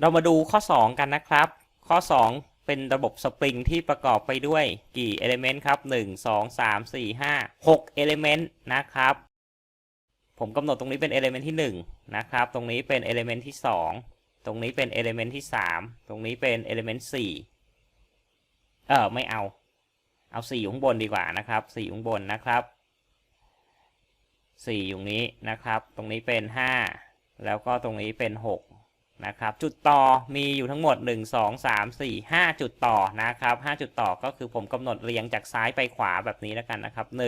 เรามาดูข้อ 2 กันนะครับ ข้อ 2 เป็นระบบสปริงที่ประกอบไปด้วยกี่เอลิเมนต์ครับ 1 2 3 4 5 6เอลิเมนต์นะครับ ผมกำหนดตรงนี้เป็นเอลิเมนต์ที่ 1 นะครับ ตรงนี้เป็นเอลิเมนต์ที่ 2 ตรงนี้เป็นเอลิเมนต์ที่ 3 ตรงนี้เป็นเอลิเมนต์4เออไม่เอา เอา 4 อยู่ข้างบนดีกว่านะครับ 4 อยู่ข้างบนนะครับ 4 อยู่นี้นะครับ ตรงนี้เป็น 5 แล้วก็ตรงนี้เป็น 6 นะครับจุดต่อมีอยู่ทั้งหมด 1 2 3 4 5 จุดต่อนะครับ5จุดต่อก็คือผมกำหนดเรียงจากซ้ายไปขวาแบบนี้แล้วกันนะครับ 1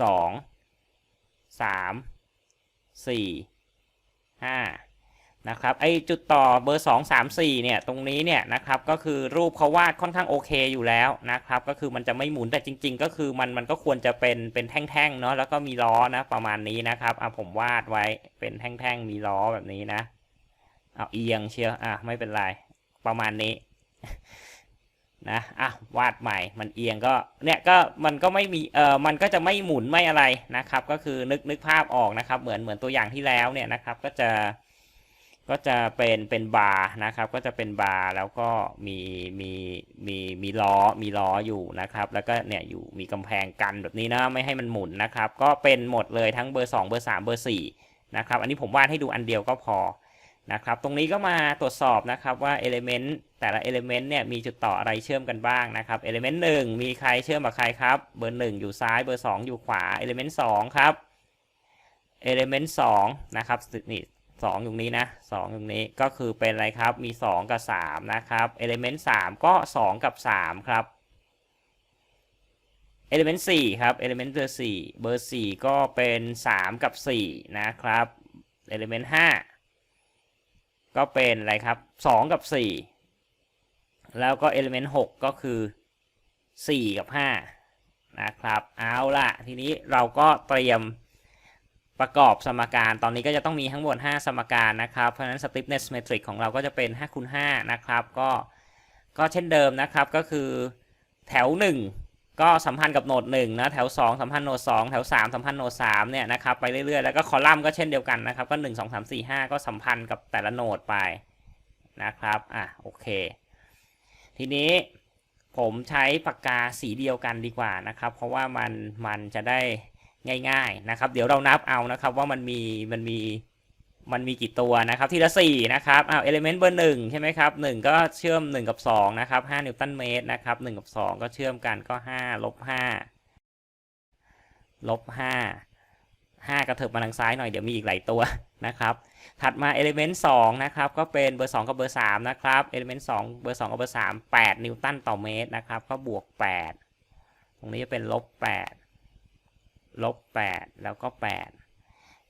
2 3 4 5นะครับไอจุดต่อเบอร์ 2 3 4เนี่ยตรงนี้เนี่ยนะครับก็คือรูปเขาวาดค่อนข้างโอเคอยู่แล้วนะครับก็คือมันจะไม่หมุนแต่จริง ๆ ก็คือมันมันก็ควรจะเป็นเป็นแท่งๆเนาะแล้วก็มีล้อนะประมาณนี้นะครับอะผมวาดไว้เป็นแท่งๆมีล้อแบบนี้นะ เอาเอียงเชียวอะไม่เป็นไร ประมาณนี้นะอะวาดใหม่มันเอียงก็เนี่ยก็มันก็ไม่มีเออมันก็จะไม่หมุนไม่อะไรนะครับ ก็คือนึกนึกภาพออกนะครับ เหมือนเหมือนตัวอย่างที่แล้วเนี่ยนะครับ ก็จะก็จะเป็นเป็นบาร์นะครับ ก็จะเป็นบาร์แล้วก็มีมีมีมีล้อมีล้ออยู่นะครับ แล้วก็เนี่ยอยู่มีกำแพงกันแบบนี้นะไม่ให้มันหมุนนะครับ ก็เป็นหมดเลยทั้งเบอร์ 2 เบอร์ 3 เบอร์4นะครับอันนี้ผมวาดให้ดูอันเดียวก็พอ นะครับ ตรงนี้ก็มาตรวจสอบนะครับว่า Element แต่ละ Element เนี่ยมีจุดต่ออะไรเชื่อมกันบ้างนะครับ Element 1 มีใครเชื่อมกับใครครับ เบอร์ 1 อยู่ซ้าย เบอร์ 2 อยู่ขวา Element 2 ครับ Element 2 นะครับนี่2อยู่นี้นะ2อยู่นี้ก็คือเป็นอะไรครับ มี 2 กับ 3 นะครับ Element 3 ก็ 2 กับ 3 ครับ Element 4 ครับ Element เบอร์4เบอร์ 4 ก็เป็น 3 กับ 4 นะครับ Element 5 ก็เป็นอะไรครับ 2 กับ 4 แล้วก็ element 6ก็คือ 4 กับ 5 นะครับ เอาล่ะทีนี้เราก็เตรียมประกอบสมการ ตอนนี้ก็จะต้องมีทั้งหมด 5 สมการนะครับ เพราะฉะนั้น stiffness metric ของเราก็จะเป็น5คูณ5นะครับ ก็ก็เช่นเดิมนะครับ ก็คือแถว 1 ก็สัมพันธ์กับโหนด1นะแถว 2 สัมพันธ์โหนด2 แถว 3 สัมพันธ์โหนด3เนี่ยนะครับไปเรื่อยๆ แล้วก็คอลัมน์ก็เช่นเดียวกันนะครับ ก็ 1 2 3 4 5 ก็สัมพันธ์กับแต่ละโหนดไปนะครับอะโอเค ทีนี้ผมใช้ปากกาสีเดียวกันดีกว่านะครับ เพราะว่ามันมันจะได้ง่าย ๆนะครับ เดี๋ยวเรานับเอานะครับว่ามันมีมันมี มันมีกี่ตัวนะครับ ทีละสี่นะครับอ้าวเอลิเมนต์เบอร์หนึ่งใช่ไหมครับหนึ่งก็เชื่อมหนึ่งกับสองนะครับห้านิวตันเมตรนะครับหนึ่งกับสองก็เชื่อมกันก็ห้าลบห้าลบห้าห้ากระเถิบมาทางซ้ายหน่อยเดี๋ยวมีอีกหลายตัวนะครับ ถัดมา element 2นะครับก็เป็นเบอร์ 2 กับเบอร์3นะครับ element 2เบอร์ 2 กับเบอร์ 3 8 นิวตันต่อเมตรนะครับก็บวก 8 ตรงนี้จะเป็นลบ8ลบ8แล้วก็ 8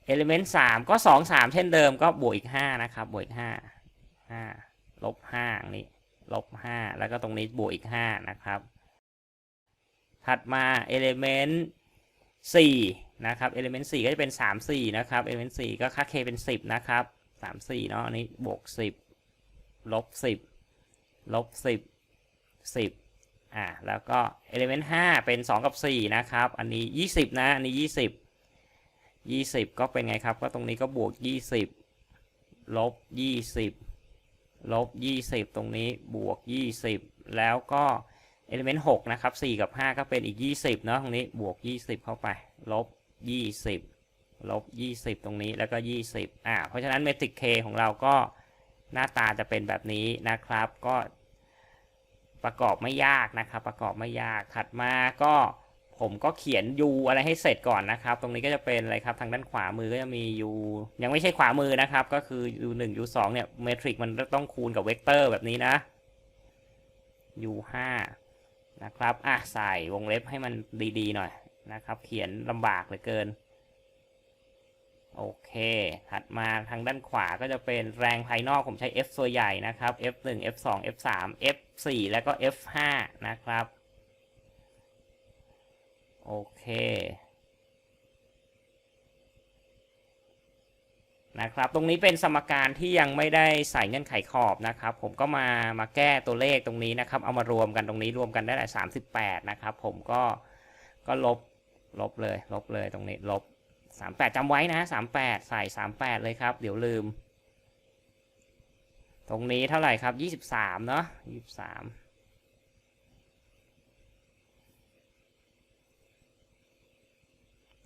element 3ก็2 3เช่นเดิมก็บวกอีก5นะครับบวกอีก5 5ลบ5นี่ลบ5แล้วก็ตรงนี้บวกอีก5นะครับ ถัดมา element 4นะครับ element 4ก็จะเป็น3 4นะครับ element 4ก็ค่า k เป็น10นะครับ3 4เนาะอันนี้บวก10ลบ10ลบ10 10อ่าแล้วก็ element 5เป็น 2 กับ 4 นะครับ อันนี้ 20 นะ อันนี้ 20 20 ก็เป็นไงครับ ก็ตรงนี้ก็บวก 20 ลบ 20 ลบ 20 ตรงนี้บวก 20 แล้วก็ element 6นะครับ 4 กับ 5 ก็เป็นอีก 20 เนาะตรงนี้บวก 20 เข้าไป ลบ 20 ลบ 20 ตรงนี้แล้วก็ 20 อ่า เพราะฉะนั้น metric k ของเราก็หน้าตาจะเป็นแบบนี้นะครับ ก็ประกอบไม่ยากนะครับ ประกอบไม่ยาก ถัดมาก็ ผมก็เขียน u อะไรให้เสร็จก่อนนะครับ ตรงนี้ก็จะเป็นอะไรครับ ทางด้านขวามือก็จะมี u ยังไม่ใช่ขวามือนะครับ ก็คือ u 1 u 2เนี่ยเมทริกมันต้องคูณกับเวกเตอร์แบบนี้นะ u 5นะครับอะใส่วงเล็บให้มันดีๆหน่อยนะครับ เขียนลำบากเหลือเกิน โอเค ถัดมาทางด้านขวาก็จะเป็นแรงภายนอกผมใช้ F ตัวใหญ่นะครับ F 1 F 2 F 3 F 4แล้วก็ F 5นะครับ โอเค นะครับ ตรงนี้เป็นสมการที่ยังไม่ได้ใส่เงื่อนไขขอบนะครับ ผมก็มามาแก้ตัวเลขตรงนี้นะครับ เอามารวมกันตรงนี้รวมกันได้แหละ38นะครับ ผมก็ก็ลบลบเลยลบเลยตรงนี้ลบ38จำไว้นะ38ใส่38เลยครับ เดี๋ยวลืม ตรงนี้เท่าไหร่ครับยี่สิบสามเนาะยี่สิบสาม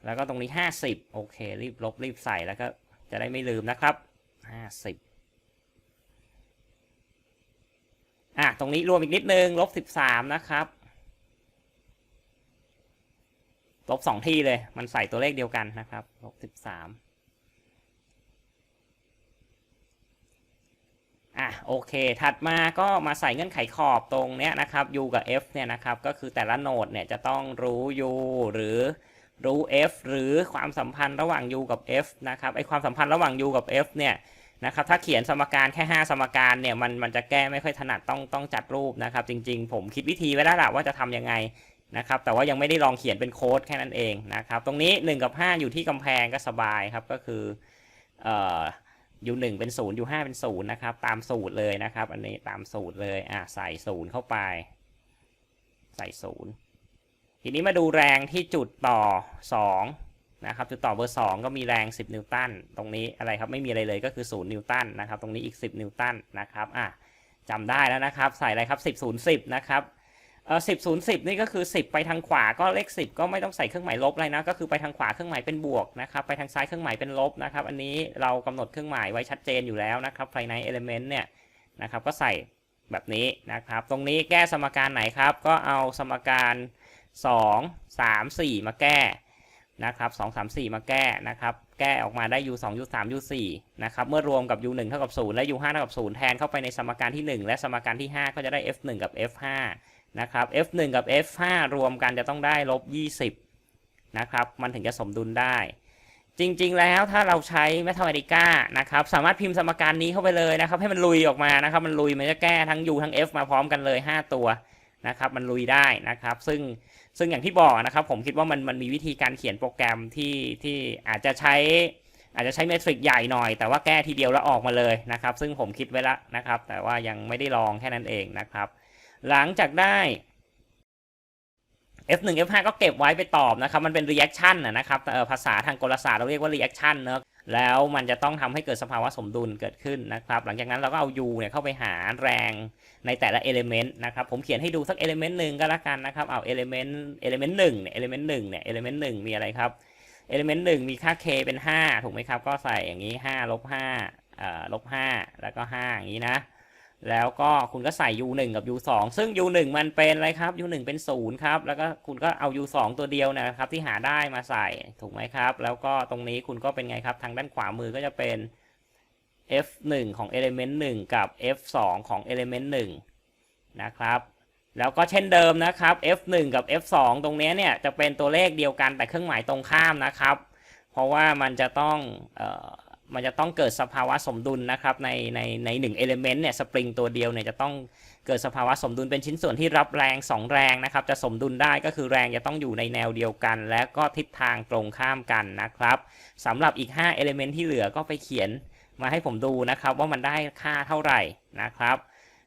แล้วก็ตรงนี้ห้าสิบโอเค รีบลบรีบใส่แล้วก็จะได้ไม่ลืมนะครับห้าสิบอะตรงนี้รวมอีกนิดนึงลบสิบสามนะครับลบสองที่เลย มันใส่ตัวเลขเดียวกันนะครับลบสิบสามอะโอเค ถัดมาก็มาใส่เงื่อนไขขอบตรงเนี้ยนะครับ u กับ f เนี่ยนะครับ ก็คือแต่ละโนดเนี่ยจะต้องรู้ u หรือ รู้ f หรือความสัมพันธ์ระหว่าง u กับ f นะครับไอความสัมพันธ์ระหว่าง u กับ f เนี่ยนะครับถ้าเขียนสมการแค่ 5 สมการเนี่ยมันมันจะแก้ไม่ค่อยถนัดต้องต้องจัดรูปนะครับ จริงๆ ผมคิดวิธีไว้แล้วละว่าจะทำยังไงนะครับแต่ว่ายังไม่ได้ลองเขียนเป็นโค้ดแค่นั้นเองนะครับตรงนี้ 1 กับ 5 อยู่ที่กำแพงก็สบายครับก็คือเอ่อ u หนึ่งเป็นศูนย์ u ห้าเป็นศูนย์นะครับตามสูตรเลยนะครับ อันนี้ตามสูตรเลยอะใส่ศูนย์เข้าไป ใส่ศูนย์ ทีนี้มาดูแรงที่จุดต่อ 2 นะครับ จุดต่อเบอร์ 2 ก็มีแรง 10 นิวตันตรงนี้อะไรครับไม่มีอะไรเลยก็คือ 0 นิวตันนะครับ ตรงนี้อีก 10 นิวตันนะครับอะจำได้แล้วนะครับ ใส่อะไรครับ 10 0 10 นะครับเออ10 0 10นี่ก็คือ 10 ไปทางขวาก็เลข 10 ก็ไม่ต้องใส่เครื่องหมายลบอะไรนะ ก็คือไปทางขวาเครื่องหมายเป็นบวกนะครับ ไปทางซ้ายเครื่องหมายเป็นลบนะครับ อันนี้เรากำหนดเครื่องหมายไว้ชัดเจนอยู่แล้วนะครับภายใน element เนี่ยนะครับ ก็ใส่แบบนี้นะครับ ตรงนี้แก้สมการไหนครับ ก็เอาสมการ 2 3 4 มาแก้นะครับ2 3 4 มาแก้นะครับ แก้ออกมาได้ u 2 u 3 u 4นะครับเมื่อรวมกับ u 1เท่ากับ 0 และ u 5เท่ากับ 0 แทนเข้าไปในสมการที่ 1 และสมการที่ 5 ก็จะได้ f 1กับ f 5นะครับ f 1กับ f 5รวมกันจะต้องได้ลบ20นะครับมันถึงจะสมดุลได้จริงๆ แล้วถ้าเราใช้ Mathematica นะครับสามารถพิมพ์สมการนี้เข้าไปเลยนะครับ ให้มันลุยออกมานะครับ มันลุยมันจะแก้ทั้ง u ทั้ง f มาพร้อมกันเลย 5 ตัวนะครับ มันลุยได้นะครับ ซึ่ง ซึ่งอย่างที่บอกนะครับผมคิดว่ามันมันมีวิธีการเขียนโปรแกรมที่ที่อาจจะใช้อาจจะใช้เมทริกใหญ่หน่อย แต่ว่าแก้ทีเดียวแล้วออกมาเลยนะครับ ซึ่งผมคิดไว้แล้วนะครับ แต่ว่ายังไม่ได้ลองแค่นั้นเองนะครับ หลังจากได้ F1 F5 ก็เก็บไว้ไปตอบนะครับ มันเป็น reaction นะนะครับภาษาทางกลศาสตร์เราเรียกว่า reaction เนอะ แล้วมันจะต้องทำให้เกิดสภาวะสมดุลเกิดขึ้นนะครับ หลังจากนั้นเราก็เอา u เนี่ยเข้าไปหาแรงในแต่ละ element นะครับ ผมเขียนให้ดูสัก element หนึ่งก็แล้วกันนะครับ เอา element element หนึ่งเนี่ย element หนึ่งเนี่ย element หนึ่งมีอะไรครับ element หนึ่งมีค่า k เป็น 5 ถูกไหมครับ ก็ใส่อย่างนี้5ลบ5เอ่อลบ5แล้วก็ 5 อย่างนี้นะ แล้วก็คุณก็ใส่ u 1กับ u 2ซึ่ง u 1มันเป็นอะไรครับ u 1เป็น0ครับ แล้วก็คุณก็เอา u 2ตัวเดียวนะครับ ที่หาได้มาใส่ถูกไหมครับ แล้วก็ตรงนี้คุณก็เป็นไงครับ ทางด้านขวามือก็จะเป็น f 1ของ element 1 กับ f 2ของ element 1 นะครับ แล้วก็เช่นเดิมนะครับ f 1กับ f 2ตรงนี้เนี่ยจะเป็นตัวเลขเดียวกันแต่เครื่องหมายตรงข้ามนะครับ เพราะว่ามันจะต้องเอ่อ มันจะต้องเกิดสภาวะสมดุลนะครับในในในหนึ่งเอลิเมนต์เนี่ยสปริงตัวเดียวเนี่ยจะต้องเกิดสภาวะสมดุลเป็นชิ้นส่วนที่รับแรง 2 แรงนะครับ จะสมดุลได้ก็คือแรงจะต้องอยู่ในแนวเดียวกัน และก็ทิศทางตรงข้ามกันนะครับสำหรับอีก5เอลิเมนต์ที่เหลือก็ไปเขียนมาให้ผมดูนะครับ ว่ามันได้ค่าเท่าไหร่นะครับ